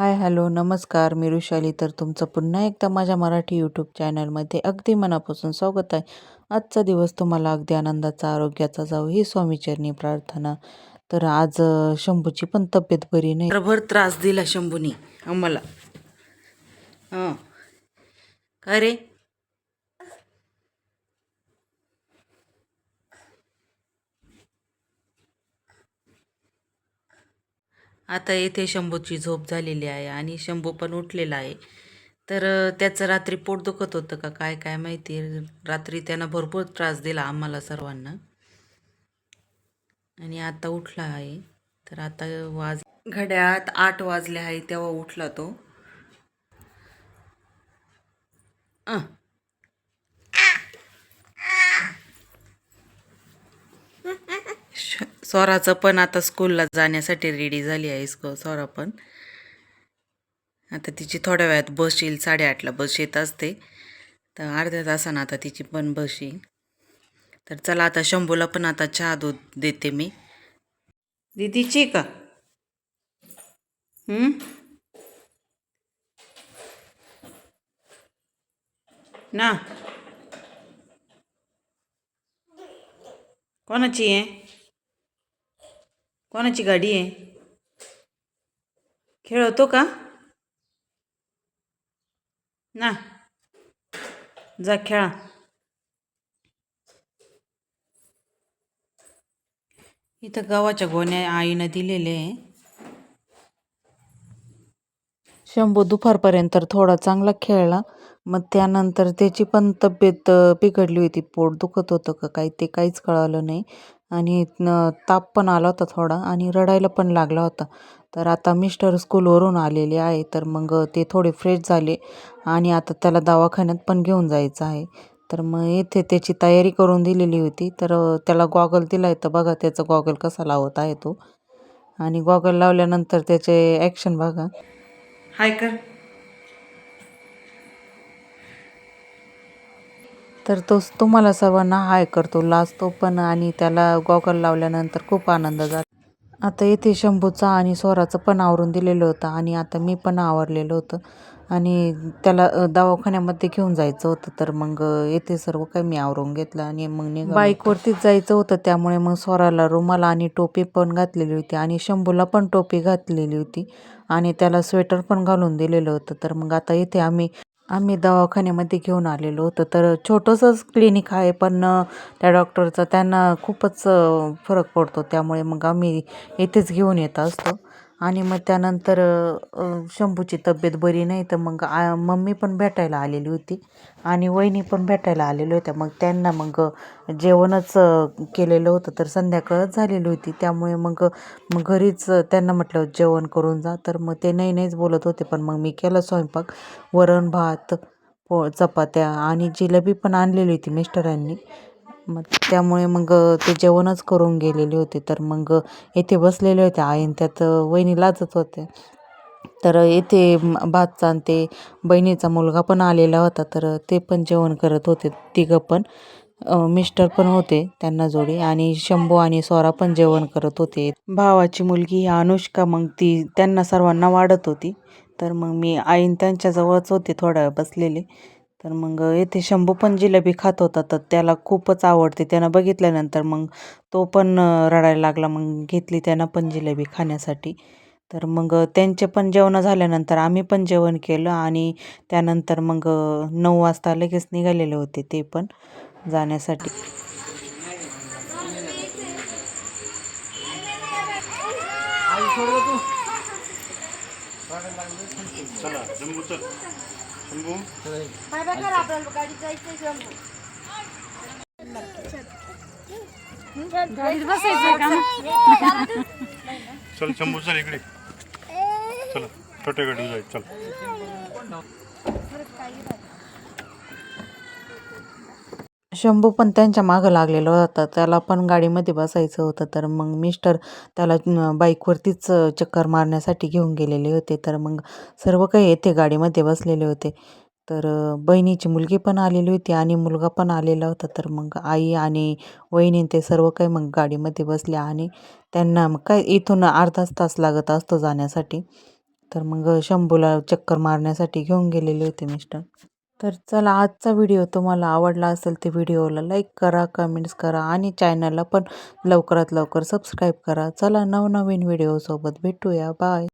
Hi hello नमस्कार मी ऋषाली तर तुमचं पुन्हा एकदा माझ्या मराठी यूट्यूब चॅनलमध्ये अगदी मनापासून स्वागत आहे. आजचा दिवस तुम्हाला अगदी आनंदाचा आरोग्याचा जाऊ ही स्वामीचरणी प्रार्थना. तर आज शंभूची पण तब्येत बरी नाही. भर त्रास दिला शंभूनी आम्हाला. हां. काय रे? आता येथे शंभूची झोप झालेली आहे आणि शंभू पण उठलेला आहे. तर त्याचं रात्री पोट दुखत होतं का? काय काय माहिती? रात्री त्यानं भरपूर त्रास दिला आम्हाला सर्वांना. आणि आता उठला आहे. तर आता वाज घड्याळात आठ वाजले आहे तेव्हा उठला तो. स्वराचं पण आता स्कूलला जाण्यासाठी रेडी झाली आहे स्कू स्वरा पण. आता तिची थोड्या वेळात बस येईल साडेआठला बस येत असते. तर अर्ध्या तासानं आता तिची पण बस येईल. तर चला आता शंभूला पण आता चहा दूध देते मी. दीदीची का? ना. कोणाची आहे? कोणाची गाडी आहे? खेळवतो का? ना. जा खेळा. इथं गव्हाच्या गोण्या आईनं दिलेले आहे. शंभू दुपारपर्यंत थोडा चांगला खेळला मग त्यानंतर त्याची पण तब्येत बिघडली होती. पोट दुखत होतं का काही ते काहीच कळालं नाही. आणि ताप पण आला होता थोडा आणि रडायला पण लागला होता. तर आता मिस्टर स्कूलवरून आलेले आहे तर मग ते थोडे फ्रेश झाले आणि आता त्याला दवाखान्यात पण घेऊन जायचं आहे. तर मग येथे त्याची तयारी करून दिलेली होती तर त्याला गॉगल दिला आहे तर बघा त्याचा गॉगल कसा लावत आहे तो. आणि गॉगल लावल्यानंतर त्याचे ॲक्शन बघा. हाय कर तर तोच तुम्हाला सर्वांना हाय करतो. लाजतो पण आणि त्याला गॉगल लावल्यानंतर खूप आनंद झाला. आता येथे शंभूचा आणि स्वराचं पण आवरून दिलेलं होतं आणि आता मी पण आवरलेलं होतं. आणि त्याला दवाखान्यामध्ये घेऊन जायचं होतं. तर मग येथे सर्व काही मी आवरून घेतलं आणि मग बाईकवरतीच जायचं होतं. त्यामुळे मग स्वराला रुमाला आणि टोपी पण घातलेली होती आणि शंभूला पण टोपी घातलेली होती. आणि त्याला स्वेटर पण घालून दिलेलं होतं. तर मग आता इथे आम्ही आम्ही दवाखान्यामध्ये घेऊन आलेलो होतो. तर छोटंसंच क्लिनिक आहे पण त्या डॉक्टरचा त्यांना खूपच फरक पडतो. त्यामुळे मग आम्ही येथेच घेऊन येत असतो. आणि मग त्यानंतर शंभूची तब्येत बरी नाही तर मग आ मम्मी पण भेटायला आलेली होती आणि वहिनी पण भेटायला आलेल्या होत्या. मग त्यांना मग जेवणच केलेलं होतं तर संध्याकाळच झालेली होती. त्यामुळे मग मग घरीच त्यांना म्हटलं जेवण करून जा. तर मग ते नाही नाहीच बोलत होते. पण मग मी केला स्वयंपाक वरण भात पो चपात्या आणि जिलेबी पण आणलेली होती मिस्टरांनी. मग त्यामुळे मग ते जेवणच करून गेलेले होते. तर मग येथे बसलेले होते आईन त्यात वहिनी लाजत होते तर येथे बादचा भातचा आणि ते बहिणीचा मुलगा पण आलेला होता. तर ते पण जेवण करत होते तिघं पण. मिस्टर पण होते त्यांना जोडी आणि शंभू आणि स्वरा पण जेवण करत होते. भावाची मुलगी ही अनुष्का मग ती त्यांना सर्वांना वाढत होती. तर मग मी आईन त्यांच्याजवळच होते थोडा वेळ बसलेले. तर मग येथे शंभू पण जिलेबी खात होता तर त्याला खूपच आवडते. त्यानं बघितल्यानंतर मग तो पण रडायला लागला. मग घेतली त्यानं पण जिलेबी खाण्यासाठी. तर मग त्यांचे पण जेवणं झाल्यानंतर आम्ही पण जेवण केलं आणि त्यानंतर मग नऊ वाजता लगेच निघालेले होते ते पण जाण्यासाठी. चला. शंभू चल शंभू चल शंभू चल इकडे. चला छोट्या गाडी जाय चल. शंभू पण त्यांच्या मागं लागलेला होता. त्याला पण गाडीमध्ये बसायचं होतं. तर मग मिस्टर त्याला बाईकवरतीच चक्कर मारण्यासाठी घेऊन गेलेले होते. तर मग सर्व काही येथे गाडीमध्ये बसलेले होते. तर बहिणीची मुलगी पण आलेली होती आणि मुलगा पण आलेला होता. तर मग आई आणि वहिनी ते सर्व काही मग गाडीमध्ये बसले आणि त्यांना मग काय इथून अर्धाच तास लागत असतो जाण्यासाठी. तर मग शंभूला चक्कर मारण्यासाठी घेऊन गेलेले होते मिस्टर. तर चला आजचा व्हिडिओ तुम्हाला आवडला असेल ते व्हिडिओला लाईक करा कमेंट्स करा आणि चॅनलला पण लवकरात लवकर सबस्क्राईब करा. चला नवनवीन व्हिडिओसोबत भेटूया. बाय.